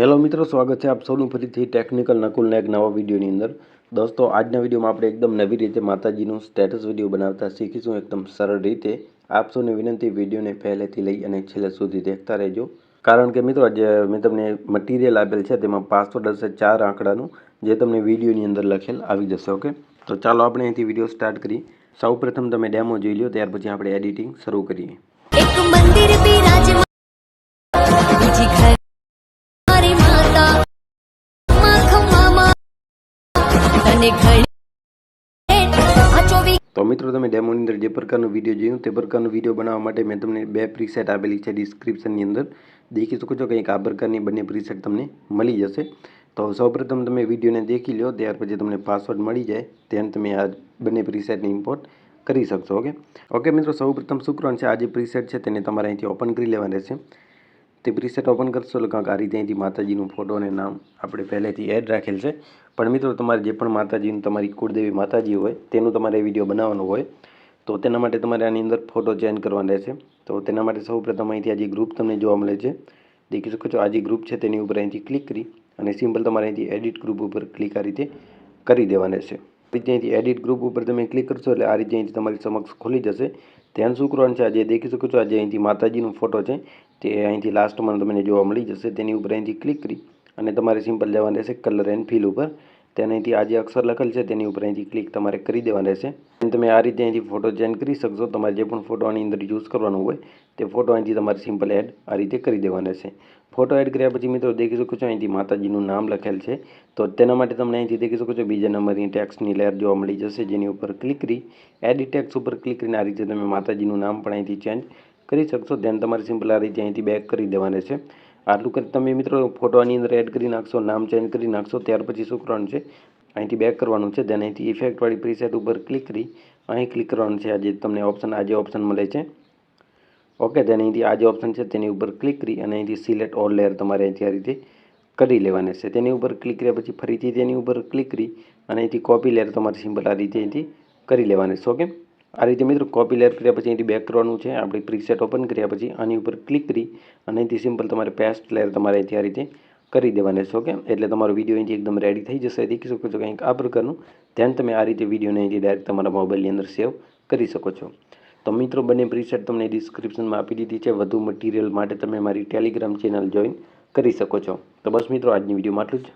Hello મિત્રો, સ્વાગત છે આપ સૌનું ફરીથી ટેકનિકલ નકુલના એક નવા વિડીયોની અંદર. દોસ્તો, આજના વિડીયોમાં આપણે એકદમ નવી રીતે માતાજીનું સ્ટેટસ વીડિયો બનાવતા શીખીશું એકદમ સરળ રીતે. આપ સૌને વિનંતી, વિડીયોને પહેલેથી લઈ અને છેલ્લે સુધી દેખતા રહેજો. કારણ કે મિત્રો, આજે મેં તમને મટીરિયલ આપેલ છે, તેમાં પાસવર્ડ હશે ચાર આંકડાનું, જે તમને વિડીયોની અંદર લખેલ આવી જશે ઓકે તો ચાલો આપણે અહીંથી વીડિયો સ્ટાર્ટ કરીએ. સૌપ્રથમ તમે ડેમો જોઈ લો ત્યાર પછી આપણે એડિટિંગ શરૂ કરીએ. તને તો મિત્રો તમે ડેમોની અંદર જે પ્રકારનો વીડિયો જોયું, તે પ્રકારનો વીડિયો બનાવવા માટે મેં તમને બે પ્રીસેટ આપેલી છે ડિસ્ક્રિપ્શનની અંદર. દેખી શકો છો કંઈક આ પ્રકારની બંને પ્રીસેટ તમને મળી જશે. તો સૌપ્રથમ તમે વિડીયોને દેખી લો, ત્યાર પછી તમને પાસવર્ડ મળી જાય ત્યાં તમે આ બંને પ્રીસેટને ઇમ્પોર્ટ કરી શકશો ઓકે ઓકે મિત્રો, સૌપ્રથમ શું છે? આ જે પ્રીસેટ છે, તેને તમારે અહીંથી ઓપન કરી લેવાના રહેશે. તે પ્રીસેટ ઓપન કરશો એટલે કાંક આ રીતે અહીંથી માતાજીનું ફોટો અને નામ આપણે પહેલેથી એડ રાખેલ છે. પણ મિત્રો, તમારે જે પણ માતાજીનું, તમારી કુળદેવી માતાજી હોય, તેનું તમારે વીડિયો બનાવવાનો હોય, તો તેના માટે તમારે આની અંદર ફોટો ચેન્જ કરવાનો રહેશે. તો તેના માટે સૌપ્રથમ અહીંથી આજે ગ્રુપ તમને જોવા મળે છે, દેખી શકો છો, આ જે ગ્રુપ છે તેની ઉપર અહીંથી ક્લિક કરી અને સિમ્પલ તમારે અહીંથી એડિટ ગ્રુપ ઉપર ક્લિક આ રીતે કરી દેવાના છે રીતે અહીંથી એડિટ ગ્રુપ ઉપર તમે ક્લિક કરશો એટલે આ રીતે અહીંથી તમારી સમક્ષ ખોલી જશે. ધ્યાન શું કરવાનું છે. આજે દેખી શકો છો. આજે અહીંથી માતાજીનો ફોટો છે. તે અહીંથી લાસ્ટમાં તમને જોવા મળી જશે. તેની ઉપર અહીંથી ક્લિક કરી અને તમારે સિમ્પલ જવાનું રહેશે કલર એન્ડ ફીલ ઉપર. તેને અહીંથી આ જે અક્ષર લખેલ છે તેની ઉપર અહીંથી ક્લિક તમારે કરી દેવાના રહેશે. અને તમે આ રીતે અહીંથી ફોટો ચેન્જ કરી શકશો. તમારે જે પણ ફોટો આની અંદર યુઝ કરવાનો હોય તે ફોટો અહીંથી તમારે સિમ્પલ એડ આ રીતે કરી દેવાનો રહેશે. ફોટો એડ કર્યા પછી મિત્રો દેખી શકો છો અહીંથી માતાજીનું નામ લખેલ છે. તો તેના માટે તમને અહીંથી દેખી શકો છો બીજા નંબરની ટેક્સની લેર જોવા મળી જશે જેની ઉપર ક્લિક કરી એડિટ ટેક્સ ઉપર ક્લિક કરીને આ રીતે તમે માતાજીનું નામ પણ અહીંથી ચેન્જ કરી શકશો. ધ્યાન તમારે સિમ્પલ આ રીતે અહીંથી બેક કરી દેવાના છે આટલું કરી તમે મિત્રો ફોટો આની અંદર એડ કરી નાખશો, નામ ચેન્જ કરી નાખશો, ત્યાર પછી શું કરવાનું છે. અહીંથી બેક કરવાનું છે, then અહીંથી ઇફેક્ટવાળી પ્રીસેટ ઉપર ક્લિક કરી અહીં ક્લિક કરવાનું છે. આ જે તમને ઓપ્શન આ જે ઓપ્શન મળે છે. ઓકે then અહીંથી આ જે ઓપ્શન છે, તેની ઉપર ક્લિક કરી અને અહીંથી સિલેક્ટ ઓલ લેયર તમારે અહીંથી આ રીતે કરી લેવાની છે. તેની ઉપર ક્લિક કર્યા પછી ફરીથી તેની ઉપર ક્લિક કરી અને અહીંથી કોપી લેયર તમારે સિમ્પલ આ રીતે અહીંથી કરી લેવાની છે ઓકે આ રીતે મિત્રો કોપી લેર કર્યા પછી અહીંથી બેક કરવાનું છે. આપણે પ્રીસેટ ઓપન કર્યા પછી આની ઉપર ક્લિક કરી અને અહીંથી સિમ્પલ તમારે પેસ્ટ લેર તમારે અહીંથી આ રીતે કરી દેવાની છે ઓકે એટલે તમારો વીડિયો અહીંથી એકદમ રેડી થઈ જશે. દેખી શકો છો કંઈક આ પ્રકારનું ધ્યાન તમે આ રીતે વિડીયોને અહીંથી ડાયરેક્ટ તમારા મોબાઈલની અંદર સેવ કરી શકો છો. તો મિત્રો બંને પ્રીસેટ તમને ડિસ્ક્રિપ્શનમાં આપી દીધી છે. વધુ મટીરિયલ માટે તમે મારી ટેલિગ્રામ ચેનલ જોઈન કરી શકો છો. તો બસ મિત્રો, આજની વિડીયોમાં આટલું જ.